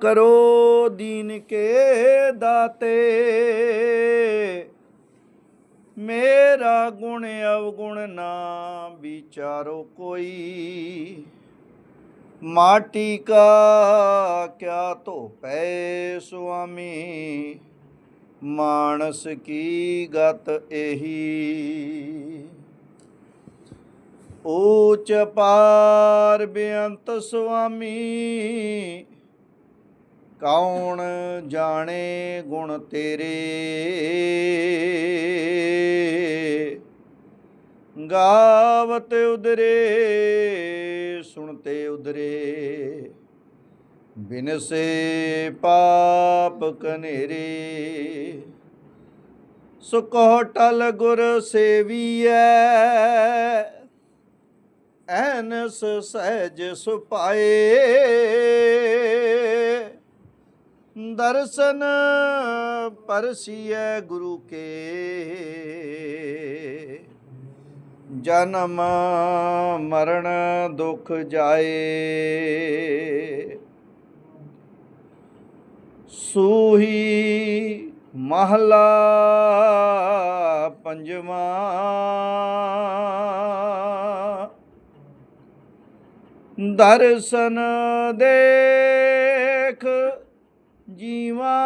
ਕਰੋ ਦੀਨ ਕੇ ਦਾਤੇ। ਮੇਰਾ ਗੁਣ ਅਵਗੁਣ ਨਾ ਵਿਚਾਰੋ ਕੋਈ। ਮਾਟੀ ਕਾ ਕਿਆ ਧੋਪੈ ਸੁਆਮੀ। ਮਾਨਸ ਕੀ ਗਤ ਇਹੀ ਊਚ ਪਾਰ ਬੇਅੰਤ ਸੁਆਮੀ। ਕੌਣ ਜਾਣੇ ਗੁਣ ਤੇਰੇ? ਗਾਵਤ ਉਦਰੇ ਸੁਣਤੇ ਉਦਰੇ ਬਿਨਸੇ ਪਾਪ ਕਨੇਰੇ। ਸੁਕੋ ਟਲ ਗੁਰ ਸੇਵੀਐ। ਐਨਸ ਸਹਿਜ ਸੁਪਾਏ। ਦਰਸ਼ਨ ਪਰਸੀਐ ਗੁਰੂ ਕੇ। ਜਨਮ ਮਰਨ ਦੁਖ ਜਾਏ। ਸੂਹੀ ਮਹਲਾ ਪੰਜਵਾ। ਦਰਸ਼ਨ ਦੇਖ ਜੀਵਾ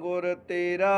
ਗੁਰ ਤੇਰਾ।